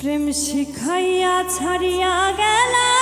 প্রেম শিখাইয়া ছাড়িয়া গেলা।